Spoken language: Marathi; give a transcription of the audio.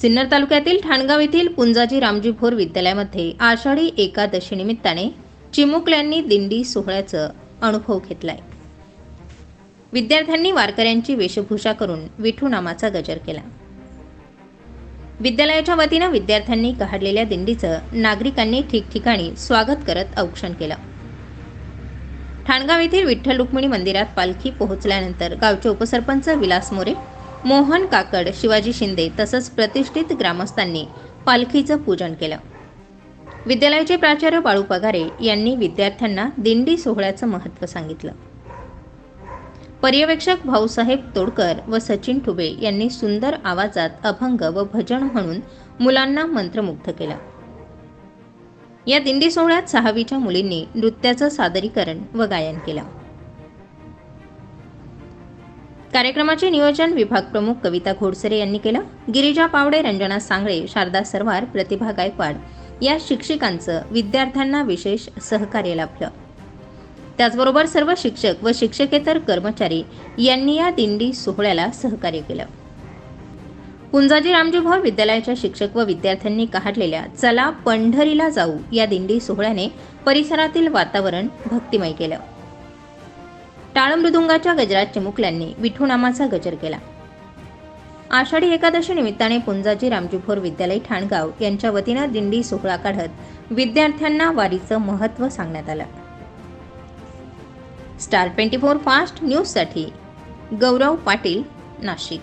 सिन्नर तालुक्यातील ठाणगाव येथील पुंजाजी रामजी भोर विद्यालयामध्ये आषाढी एकादशी निमित्ताने चिमुकल्यांनी दिंडी सोहळ्याचा अनुभव घेतलाय. विद्यार्थ्यांनी वारकऱ्यांची वेशभूषा करून विठू नामाचा गजर केला. विद्यालयाच्या वतीनं विद्यार्थ्यांनी काढलेल्या दिंडीचं नागरिकांनी ठिकठिकाणी स्वागत करत औक्षण केलं. ठाणगाव येथील विठ्ठल रुक्मिणी मंदिरात पालखी पोहोचल्यानंतर गावचे उपसरपंच विलास मोरे मोहन काकड शिवाजी शिंदे तसंच प्रतिष्ठित ग्रामस्थांनी पालखीचं पूजन केलं. विद्यालयाचे प्राचार्य बाळू पगारे यांनी विद्यार्थ्यांना दिंडी सोहळ्याचं महत्त्व सांगितलं. पर्यवेक्षक भाऊसाहेब तोडकर व सचिन ठुबे यांनी सुंदर आवाजात अभंग व भजन म्हणून मुलांना मंत्रमुग्ध केलं. या दिंडी सोहळ्यात सहावीच्या मुलींनी नृत्याचं सादरीकरण व गायन केलं. कार्यक्रमाचे नियोजन विभाग प्रमुख कविता घोडसरे यांनी केलं. गिरिजा पावडे रंजना सांगळे शारदा सरवार प्रतिभा गायकवाड या शिक्षिकांचं विद्यार्थ्यांना विशेष सहकार्य लाभलं. त्याचबरोबर सर्व शिक्षक व शिक्षकेतर कर्मचारी यांनी या दिंडी सोहळ्याला सहकार्य केलं. पुंजाजी रामजी भोर विद्यालयाच्या शिक्षक व विद्यार्थ्यांनी काढलेल्या चला पंढरीला जाऊ या दिंडी सोहळ्याने परिसरातील वातावरण भक्तिमय केलं. टाळमृदुंगाच्या गजरात चिमुकल्यांनी विठूनामाचा गजर केला. आषाढी एकादशी निमित्ताने पुंजाजी रामजी भोर विद्यालय ठाणगाव यांच्या वतीनं दिंडी सोहळा काढत विद्यार्थ्यांना वारीचं महत्त्व सांगण्यात आलं. स्टार ट्वेंटी फोर फास्ट न्यूजसाठी गौरव पाटील नाशिक.